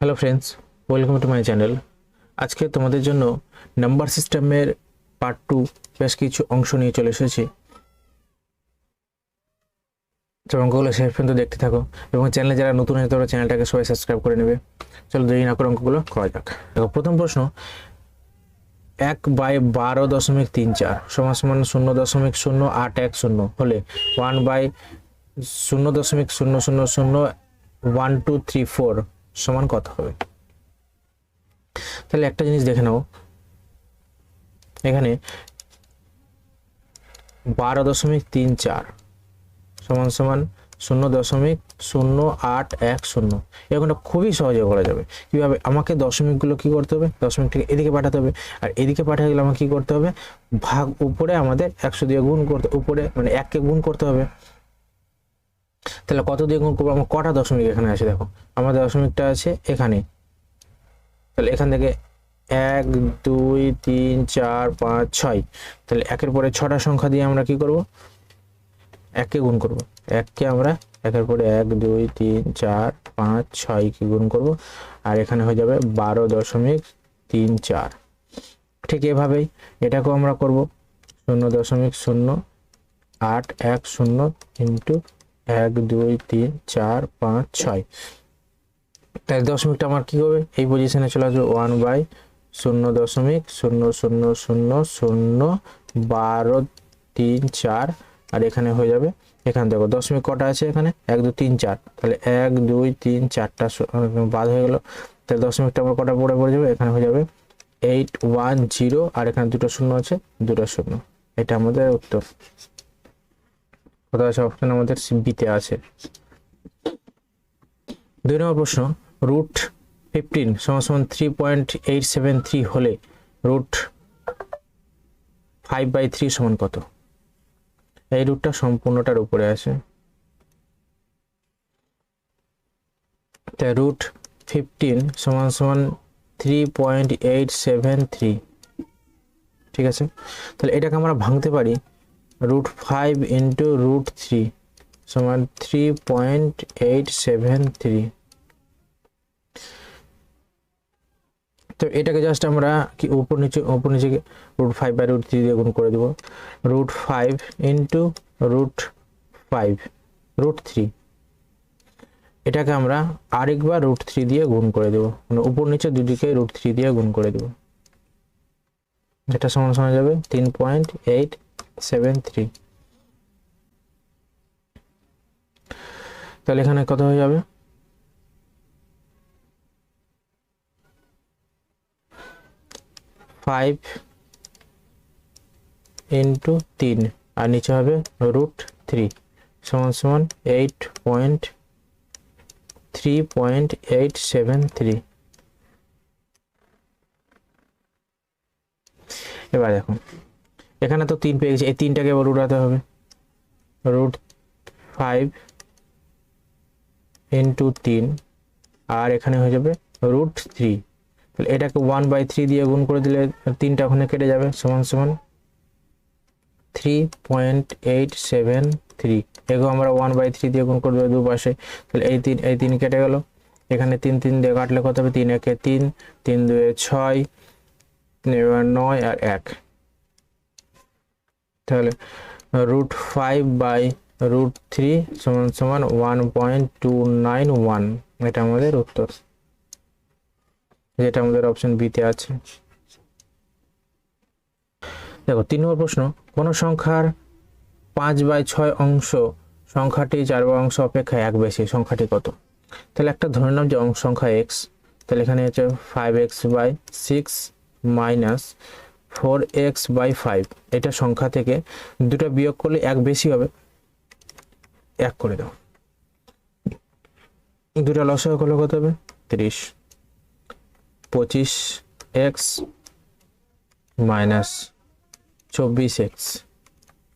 Hello friends welcome to my channel আজকে তোমাদের জন্য নাম্বার সিস্টেমের পার্ট টু বেশ কিছু অংশ নিয়ে চলে এসেছি। তো অঙ্কগুলো শেষ পর্যন্ত দেখতে থাকো এবং চ্যানেলে যারা নতুন হয়ে তারা চ্যানেলটাকে সবাই সাবস্ক্রাইব করে নেবে। চলো দেরি না করে অঙ্কগুলো করা যাক। দেখো, প্রথম প্রশ্ন, এক বাই বারো দশমিক তিন চার সমান সমান শূন্য দশমিক শূন্য আট এক শূন্য হলে ওয়ান বাই শূন্য দশমিক শূন্য শূন্য শূন্য ওয়ান টু থ্রি ফোর সমান কত হবে? তাহলে একটা জিনিস দেখে নাও। এখানে বারো দশমিক তিন চার সমান সমান শূন্য দশমিক শূন্য আট এক শূন্য। এরকমটা খুবই সহজে করা যাবে। কীভাবে? আমাকে দশমিকগুলো কী করতে হবে? দশমিকটাকে এদিকে পাঠাতে হবে। আর এদিকে পাঠাতে গেলে আমাকে কী করতে হবে? ভাগ উপরে আমাদের একশো দিয়ে গুণ করতে, উপরে মানে এককে গুণ করতে হবে। তাহলে কত দিয়ে গুণ করব? আমার কটা দশমিক এখানে আছে দেখো। আমাদের দশমিকটা আছে এখানে। তাহলে এখান থেকে এক, দুই, তিন, চার, পাঁচ, ছয়। তাহলে একের পরে ছটা সংখ্যা দিয়ে আমরা কি করব? এককে গুণ করব। এককে আমরা একের পরে এক, দুই, তিন, চার, পাঁচ, ছয়কে গুণ করব। আর এখানে হয়ে যাবে বারো দশমিক তিন চার। ঠিক এভাবেই এটাকেও আমরা করব। শূন্য দশমিক শূন্য আট এক শূন্য ইন্টু এক, দুই, তিন, চার, পাঁচ, ছয়। তাহলে দশমিকটা আমার কি হবে? এই পজিশনে চলে আসবে ওয়ান বাই শূন্য দশমিক শূন্য শূন্য শূন্য শূন্য বারো, তিন, চার, আর এখানে হয়ে যাবে এখানে দেখো দশমিক কটা আছে এখানে? এক দু তিন, চার। তাহলে এক, দুই, তিন, চারটা বাদ হয়ে গেল। তাহলে দশমিকটা আমার কটা পড়ে পড়ে যাবে? এখানে হয়ে যাবে এইট ওয়ান জিরো আর এখানে দুটো শূন্য আছে, দুটো শূন্য। এটা আমাদের উত্তর। কোথাও আছে অপশন আমাদের বিতে আছে। দুই নম্বর প্রশ্ন রুট ফিফটিন সমান three point eight seven three হলে রুট ফাইভ বাই থ্রি সমান কত? এই রুটটা সম্পূর্ণটার উপরে আছে। তাই রুট ফিফটিন সমান সমান three point eight seven three ঠিক আছে? তাহলে এটাকে আমরা ভাঙতে পারি root five into root three সমান three point eight seven three তো এটাকে জাস্ট আমরা কি উপর নিচে উপর নিচে root five by root three দিয়ে গুণ করে দেবো। Root five into root five root three এটাকে আমরা আরেকবার রুট থ্রি দিয়ে গুণ করে দেবো। মানে উপর নিচে দুদিকে রুট থ্রি দিয়ে গুণ করে দেবো। যেটা সমান সমান যাবে তিন পয়েন্ট এইট সেভেন থ্রি তাহলে এখানে কত হয়ে যাবে? ফাইভ ইন্টু তিন আর নিচে হবে রুট থ্রি সমান সমান eight point three point eight seven three এবার দেখো। এখানে তো তিন পেয়ে গেছে এই তিনটাকে এবার উঠাতে হবে। রুট ফাইভ ইন্টু তিন, আর এখানে হয়ে যাবে রুট থ্রি তাহলে এটাকে ওয়ান বাই থ্রি দিয়ে গুণ করে দিলে তিনটা ওখানে কেটে যাবে, সমান সমান three point eight seven three এগো আমরা ওয়ান বাই থ্রি দিয়ে গুণ করে দেবো দুপাশে। তাহলে এই তিন এই তিন কেটে গেল। এখানে তিন তিন দিয়ে কাটলে কত হবে? তিন, একে তিন তিন দুয়ে ছয় নয় আর এক। তাহলে root five by root three সমান সমান one point two nine one এটা আমাদের উত্তর। যেটা আমাদের অপশন বিতে আছে। দেখো, তিন নম্বর প্রশ্ন, কোন সংখ্যার পাঁচ বাই ছয় অংশ, সংখ্যাটি চার বাই অংশ অপেক্ষা এক বেশি, সংখ্যাটি কত? তাহলে একটা ধরে নাম যে অংশ সংখ্যা এক্স তাহলে এখানে হচ্ছে five X by six minus four X by five. এটা সংখ্যা থেকে দুটো বিয়োগ করলে এক বেশি হবে। এক করে দাও। দুটা লসও করলে কত হবে? তিরিশ। পঁচিশ এক্স মাইনাস চব্বিশ এক্স।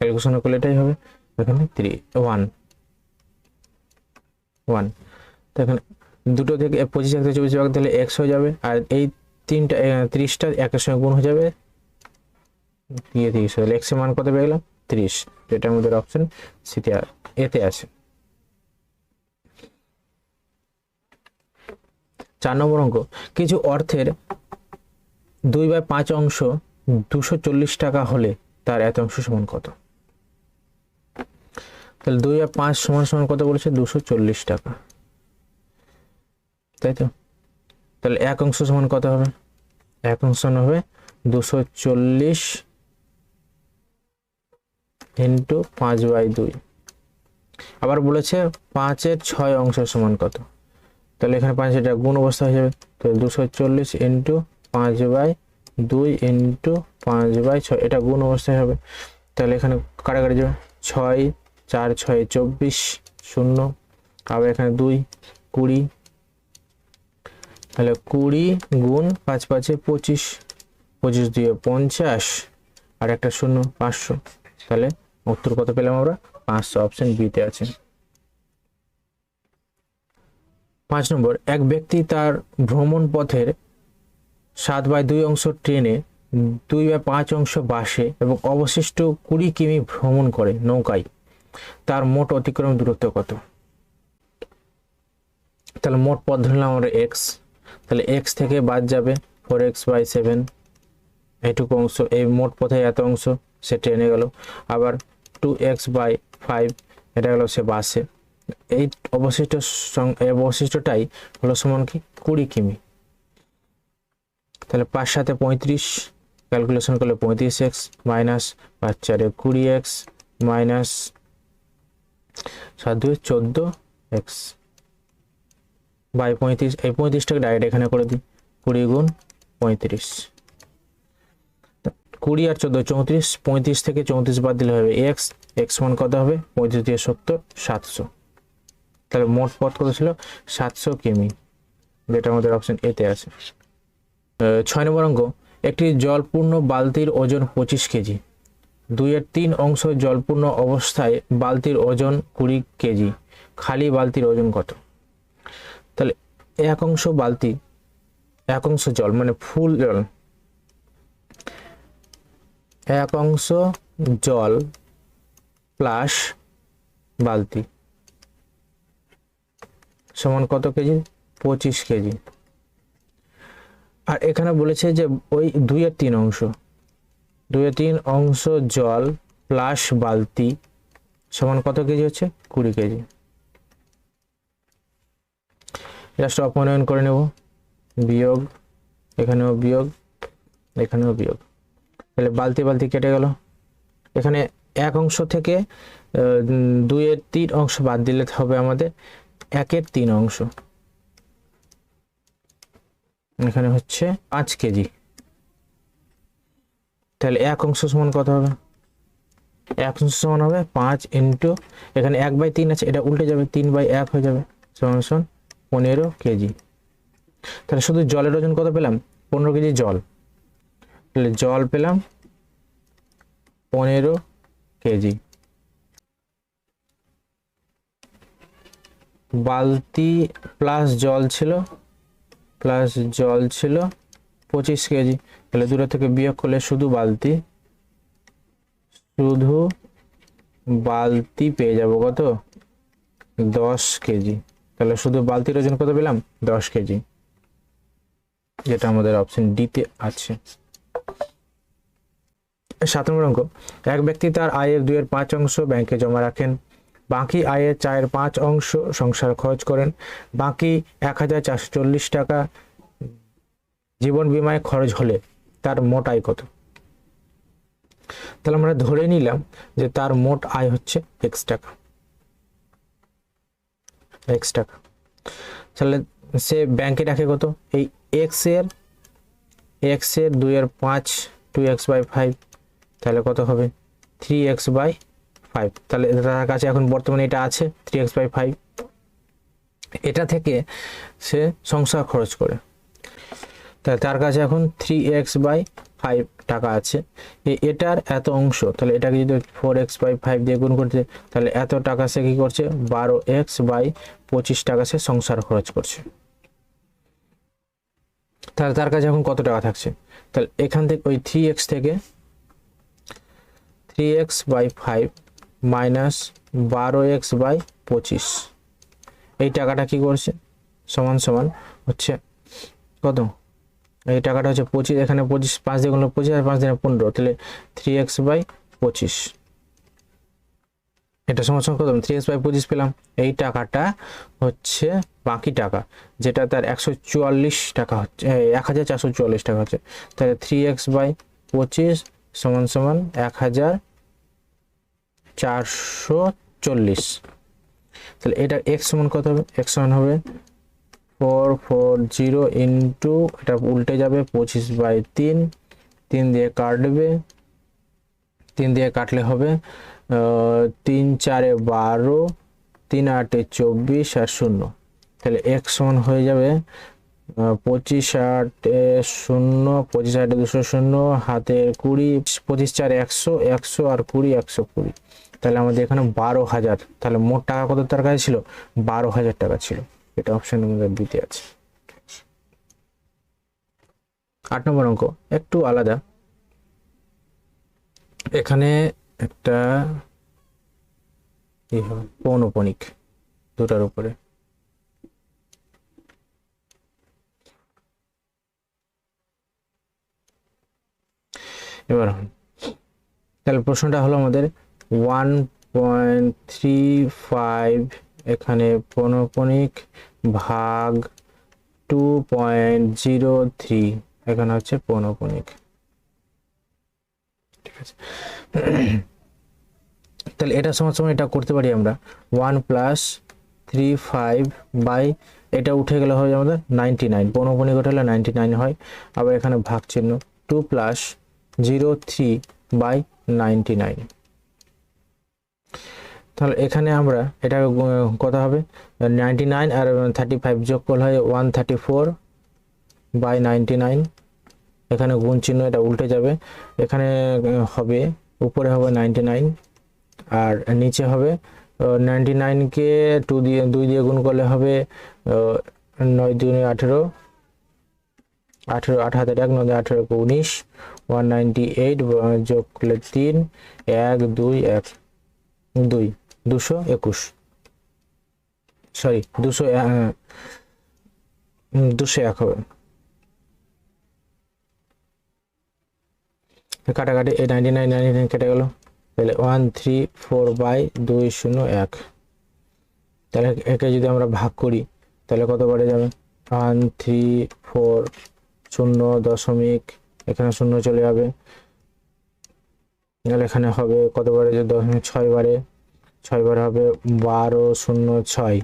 ক্যালকুলেশন করলে এটাই হবে। এখানে থ্রি ওয়ান ওয়ান তো এখানে দুটো থেকে পঁচিশ এক থেকে চব্বিশ ভাগ তাহলে এক্স হয়ে যাবে। আর এই তিনটা তিরিশটা একের সঙ্গে গুণ হয়ে যাবে দিয়ে তিরিশ তাহলে এক্সের মান কত পেয়ে গেলাম তিরিশ। যেটা আমাদের অপশন সিতে এতে আছে। চার নম্বর অঙ্ক। কিছু অর্থের দুই বাই পাঁচ অংশ দুশো টাকা হলে তার এত অংশ সমান কত? তাহলে দুই আর পাঁচ সমান সমান কত বলেছে? দুশো চল্লিশ টাকা। তাই তো? তাহলে এক অংশ সমান কত হবে? এক অংশ হবে দুশো চল্লিশ ইন্টু পাঁচ বাই দুই। আবার বলেছে পাঁচের ছয় অংশ সমান কত? তাহলে এখানে পাঁচ এটা গুণ অবস্থা হয়ে যাবে। তো দুশো চল্লিশ ইন্টু পাঁচ বাই দুই ইন্টু পাঁচ বাই ছয়, এটা গুণ অবস্থায় হবে। তাহলে এখানে কাটাকাটি যাবে? ছয়, চার, ছয়, চব্বিশ, শূন্য। আবার এখানে দুই, কুড়ি। তাহলে কুড়ি গুণ পাঁচ পাঁচে পঁচিশ পঁচিশ দিয়ে পঞ্চাশ, আর একটা শূন্য, পাঁচশো। তাহলে উত্তর কত পেলাম আমরা? পাঁচশো অপশন বিতে আছে। পাঁচ নম্বর, এক ব্যক্তি তার ভ্রমণ পথের সাত বাই দুই অংশ ট্রেনে দুই বাই পাঁচ অংশ বাসে এবং অবশিষ্ট কুড়ি কিমি ভ্রমণ করে নৌকায়। তার মোট অতিক্রম দূরত্ব কত? তাহলে মোট পথ ধরলাম আমরা এক্স তাহলে এক্স থেকে বাদ যাবে ফোর এক্স বাই সেভেন এইটুকু অংশ, এই মোট পথে এত অংশ সে ট্রেনে গেল। আবার টু এক্স বাই ফাইভ এটা গেল সে বাসে এই অবশিষ্ট অবশিষ্টটাই হলো সমান কি? কুড়ি কিমি। তাহলে পাঁচ সাথে পঁয়ত্রিশ ক্যালকুলেশন করলে পঁয়ত্রিশ এক্স মাইনাস পাঁচ চারে কুড়ি এক্স মাইনাস সাত দুই চোদ্দ এক্স বাই পঁয়ত্রিশ, এই পঁয়ত্রিশটাকে ডাইরেক্ট এখানে করে দিই। কুড়ি গুণ পঁয়ত্রিশ। কুড়ি আর চোদ্দ, চৌত্রিশ, পঁয়ত্রিশ থেকে চৌত্রিশ বাদ দিলে হবে এক্স। এক্স মান কত হবে? পঁয়ত্রিশ দিয়ে সত্তর, সাতশো। তাহলে মোট পথ কত ছিল? সাতশো কিমি। যেটা আমাদের অপশন এতে আছে। ছয় নম্বর অঙ্ক। একটি জলপূর্ণ বালতির ওজন পঁচিশ কেজি। দুইয়ের তিন অংশ জলপূর্ণ অবস্থায় বালতির ওজন কুড়ি কেজি। খালি বালতির ওজন কত? তাহলে এক অংশ বালতি, এক অংশ জল মানে ফুল জল। এক অংশ জল প্লাস বালতি সমান কত কেজি? পঁচিশ কেজি। আর এখানে বলেছে যে ওই দুইয়ের তিন অংশ। দুইয়ের তিন অংশ জল প্লাস বালতি সমান কত কেজি হচ্ছে? কুড়ি কেজি। জাস্ট অপনয়ন করে নেব। বিয়োগ, এখানেও বিয়োগ এখানেও বিয়োগ। তাহলে বালতি বালতি কেটে গেল। এখানে এক অংশ থেকে দুইয়ের তিন অংশ বাদ দিলে হবে আমাদের একের তিন অংশ। এখানে হচ্ছে পাঁচ কেজি। তাহলে এক অংশ সমান কত হবে? এক অংশ সমান হবে পাঁচ ইন্টু, এখানে এক বাই তিন আছে, এটা উল্টে যাবে, তিন বাই এক হয়ে যাবে, সমান সমান পনেরো কেজি। তাহলে শুধু জলের ওজন কত পেলাম? পনেরো কেজি জল। তাহলে জল পেলাম। পনেরো কেজি। বালতি প্লাস জল ছিল প্লাস জল ছিল পঁচিশ কেজি। তাহলে দূরে থেকে বিয়োগ করলে শুধু বালতি। শুধু বালতি পেয়ে যাব কত? দশ কেজি। তাহলে শুধু বালতির ওজন কত পেলাম? দশ কেজি। যেটা আমাদের অপশন ডিতে আছে। সাত নম্বর অঙ্ক। এক ব্যক্তি তার আয়ের দুইয়ের পাঁচ অংশ ব্যাংকে জমা রাখেন। বাকি আয়ের চায়ের পাঁচ অংশ সংসার খরচ করেন। বাকি এক হাজার চারশো চল্লিশ টাকা জীবন বিমায় খরচ হলে তার মোট আয় কত? তাহলে আমরা ধরে নিলাম যে তার মোট আয় হচ্ছে এক্স টাকা। এক্স টাকা। তাহলে সে ব্যাংকে রাখে কত? এই এক্সের এক্সের দুই এর পাঁচ টু এক্স বাই ফাইভ তাহলে কত হবে? থ্রি এক্স বাই ফাইভ তাহলে তার কাছে এখন বর্তমানে এটা আছে থ্রি এক্স বাই ফাইভ এটা থেকে সে সংসার খরচ করে। তাহলে তার কাছে এখন থ্রি এক্স বাই ফাইভ টাকা আছে। এটার এত অংশ, তাহলে এটাকে যদি ফোর এক্স বাই ফাইভ দিয়ে গুণ করতে, তাহলে এত টাকা সে কি করছে? বারো এক্স বাই পঁচিশ টাকা সে সংসার খরচ করছে। তাহলে তার কাছে এখন কত টাকা থাকছে? তাহলে এখান থেকে ওই থ্রি এক্স থেকে three X by five minus বারো এক্স বাই পঁচিশ এই টাকাটা কি করছে? সমান সমান হচ্ছে কত? এই টাকাটা হচ্ছে পঁচিশ, এখানে পঁচিশ, পাঁচ দিয়ে গুণলে পঁচিশ আর পাঁচ দিনে পনেরো, তাহলে থ্রি এক্স বাই পঁচিশ। এটা সমস্যা কত? থ্রি এক্স বাই পঁচিশ পেলাম। এই টাকাটা হচ্ছে বাকি টাকা, যেটা তার একশো চুয়াল্লিশ টাকা হচ্ছে এক হাজার চারশো চুয়াল্লিশ টাকা হচ্ছে। তাহলে থ্রি এক্স বাই পঁচিশ সমান সমান এক হাজার চারশো চল্লিশ। তাহলে এটা এক্স সমান কত হবে? এক্স সমান হবে ফোর ফোর জিরো ইন্টু এটা উল্টে যাবে পঁচিশ বাই তিন। তিন দিয়ে কাটবে। তিন দিয়ে কাটলে হবে তিন চারে বারো, তিন আটে চব্বিশ আর শূন্য। তাহলে এক সমান হয়ে যাবে পঁচিশ আটে শূন্য, পঁচিশ আটে দুশো শূন্য হাতে কুড়ি, পঁচিশ চার, একশো একশো আর কুড়ি, একশো কুড়ি। তাহলে আমাদের এখানে বারো হাজার। তাহলে মোট টাকা কত তার কাছে ছিল? বারো হাজার টাকা ছিল। এটা অপশন আমাদের দিতে আছে। আট নম্বর অঙ্ক, একটু আলাদা। এখানে একটা কি হবে? পৌনপণিক দুটার উপরে। এবার তাহলে প্রশ্নটা হলো আমাদের ওয়ান পয়েন্ট থ্রি ফাইভ এখানে পৌনপণিক ভাগ টু পয়েন্ট জিরো থ্রি এখানে হচ্ছে পৌনপণিক ঠিক আছে। তাহলে এটা সমান সমান এটা করতে পারি আমরা। One plus three five by এটা উঠে গেলে হয় আমাদের নাইনটি নাইন পৌনপণিক ওঠা হলে নাইনটি নাইন হয়। আবার এখানে ভাগ চিহ্ন two plus zero three by ninety nine তাহলে এখানে আমরা এটা কত হবে? নাইনটি নাইন আর থার্টি ফাইভ যোগ করলে হয় one thirty four by ninety nine এখানে গুণ চিহ্ন এটা উল্টে যাবে। এখানে হবে, উপরে হবে নাইনটি নাইন আর নিচে হবে নাইনটি নাইনকে টু দিয়ে, দুই দিয়ে গুণ করলে হবে নয় দুই আঠেরো। আঠেরো আট হাতের এক নয়, আঠেরো, উনিশ ওয়ান নাইনটি এইট যোগ করলে তিন, এক, দুই এক, দুই, দুশো একুশ। সরি দুশো দুশো এক হবে। কাটাকাটি এই নাইনটি নাইন নাইনটি নাইন কেটে গেল। তাহলে ওয়ান থ্রি ফোর বাই দুই শূন্য এক তাহলে একে যদি আমরা ভাগ করি, তাহলে কত বাড়ে যাবে? ওয়ান থ্রি ফোর শূন্য দশমিক, এখানে শূন্য চলে যাবে। এখানে হবে কত বারে? যে দশমিক ছয় বারে, ছয় বার হবে বারো শূন্য ছয়।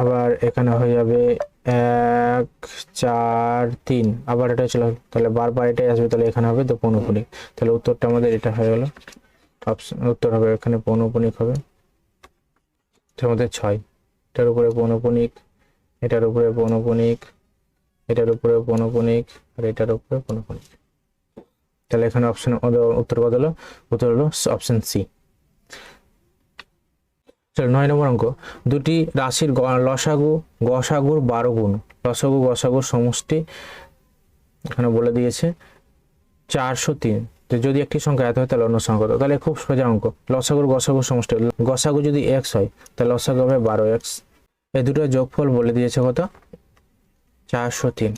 আবার এখানে হয়ে যাবে এক, চার, তিন। আবার এটা চলে। তাহলে বারবার এটাই আসবে, তাহলে এখানে হবে তো পৌনপুনিক। তাহলে উত্তরটা আমাদের এটা হয়ে গেল। অপশন উত্তর হবে এখানে পৌনপুনিক হবে। এটার মধ্যে ছয়। এটার উপরে পৌনপুনিক, এটার উপরে পৌনপুনিক। এটার উপরে পৌনপুনিক আর এটার উপরে পৌনপুনিক তাহলে এখানে অপশন উত্তর কত হলো? উত্তর হলো অপশন সি নয় নম্বর অঙ্ক, দুটি রাশির লসাগু, গসাগুর বারো গুণ। লসাগু গসাগুর সমষ্টি এখানে বলে দিয়েছে চারশো তিন। তো যদি একটি সংখ্যা এত হয়, তাহলে অন্য সংখ্যা কত? তাহলে খুব সোজা অঙ্ক। লসাগুর গসাগুর সমষ্টি, গসাগু যদি এক্স হয়, তাহলে লসাগু হবে বারো এক্স এই দুটো যোগফল বলে দিয়েছে কত? চারশো তিন।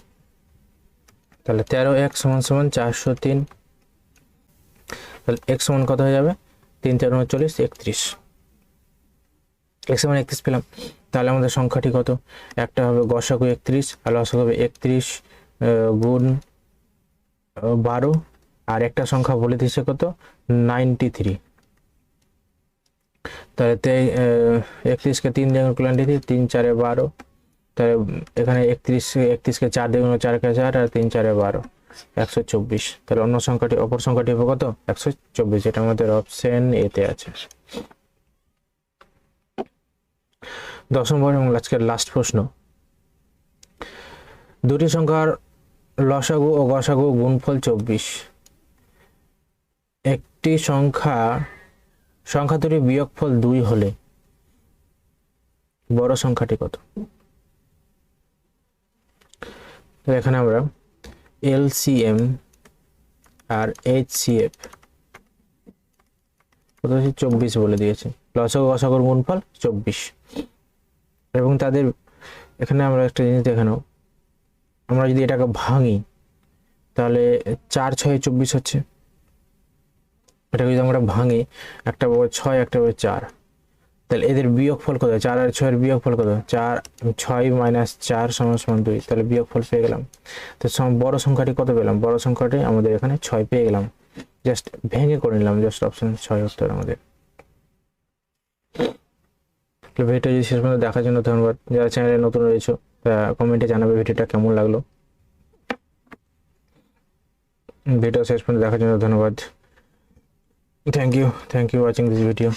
তাহলে তেরো এক্স সমান সমান চারশো তিন। তাহলে এক্স সমান কত হয়ে যাবে? তিন তেরো উনচল্লিশ একত্রিশ। এক্স সমান একত্রিশ পেলাম। তাহলে আমাদের সংখ্যাটি কত? একটা হবে গসাগু একত্রিশ আর লসাগু হবে একত্রিশ গুণ বারো। আর একটা সংখ্যা বলে দিয়েছে কত? Ninety three. তাহলে একত্রিশকে তিন দিয়ে করলে 93, তিন চারে বারো। তাহলে এখানে একত্রিশ, একত্রিশকে চার দিয়ে গুণ চারকে চার আর তিন চারে বারো, একশো চব্বিশ। তাহলে অন্য সংখ্যাটি, অপর সংখ্যাটি হবে কত? একশো চব্বিশ। এটা আমাদের অপশন এতে আছে। দশ নম্বর এবং আজকের লাস্ট প্রশ্ন। দুটি সংখ্যার লসাগু ও গসাগু গুণফল চব্বিশ। একটি সংখ্যা সংখ্যা দুটি বিয়োগফল দুই হলে বড় সংখ্যাটি কত? তো এখানে আমরা এলসিএম আর এইচসিএফ কত হচ্ছে চব্বিশ বলে দিয়েছে। লসাগু গসাগুর গুণফল চব্বিশ। এবং তাদের এখানে আমরা একটা জিনিস দেখে নাও। আমরা যদি এটাকে ভাঙি, তাহলে চার ছয় চব্বিশ হচ্ছে। এটাকে যদি আমরা ভাঙি, একটা ছয়, একটা চার। তাহলে এদের বিয়োগ ফল কত? চার আর ছয়ের বিয়োগ ফল কত? চার, ছয় মাইনাস চার সমান সমান দুই। তাহলে বিয়োগ ফল পেয়ে গেলাম। তো বড় সংখ্যাটি কত পেলাম? বড় সংখ্যাটি আমাদের এখানে ছয় পেয়ে গেলাম। জাস্ট ভেঙে করে নিলাম, জাস্ট অপশন ছয় উত্তর আমাদের। ভিডিওটা যদি শেষ পর্যন্ত দেখার জন্য ধন্যবাদ। যারা চ্যানেলে নতুন রয়েছে কমেন্টে জানাবে ভিডিওটা কেমন লাগল। ভিডিও শেষ পর্যন্ত দেখার জন্য ধন্যবাদ। Thank you thank you watching this video